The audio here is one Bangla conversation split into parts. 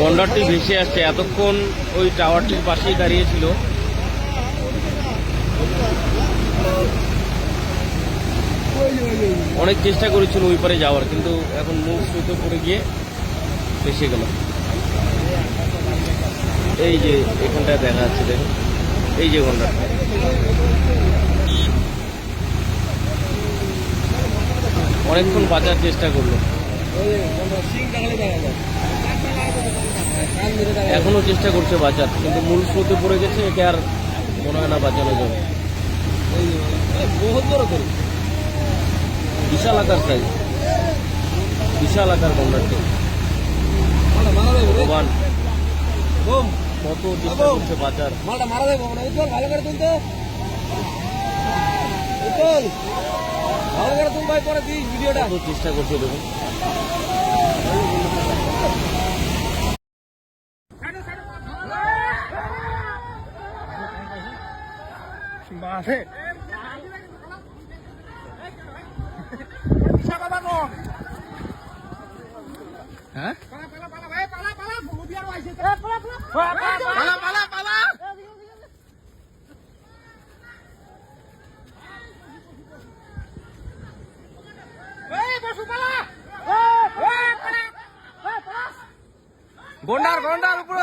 গন্ডারটি ভেসে আসছে। এতক্ষণ ওই টাওয়ারটির পাশেই দাঁড়িয়েছিল। অনেক চেষ্টা করেছিল ওই পারে যাওয়ার, কিন্তু এখন মূল স্রোতে পড়ে গিয়ে ভেসে গেল। এই যে এখানটায় দেখা যাচ্ছে, দেখুন। এই যে গন্ডারটা অনেকক্ষণ বাঁচার চেষ্টা করল। এখনও চেষ্টা করছে বাঁচার কিন্তু মূল স্রোতে পড়ে গেছে, একে আর মনে হয় না বাঁচানো যাবে। বহুত বড় বিশাল আকার সাইজ। বিশাল আকার গন্ডারটি ভগবান। কত বাঁচার ভালো পরে ভিডিওটা চেষ্টা করছে দেখুন। বাসে। হ্যাঁ? গন্ডার গন্ডার উপরে।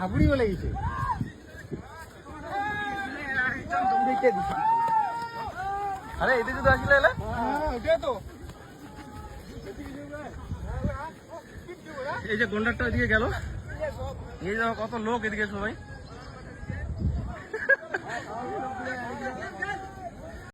হাবুড়ি বলে গেছে। আরে এদিকে তো আসলে এলে? তো। এই যে গন্ডারটা এদিকে গেল। এই যে কত লোক এদিকে সবাই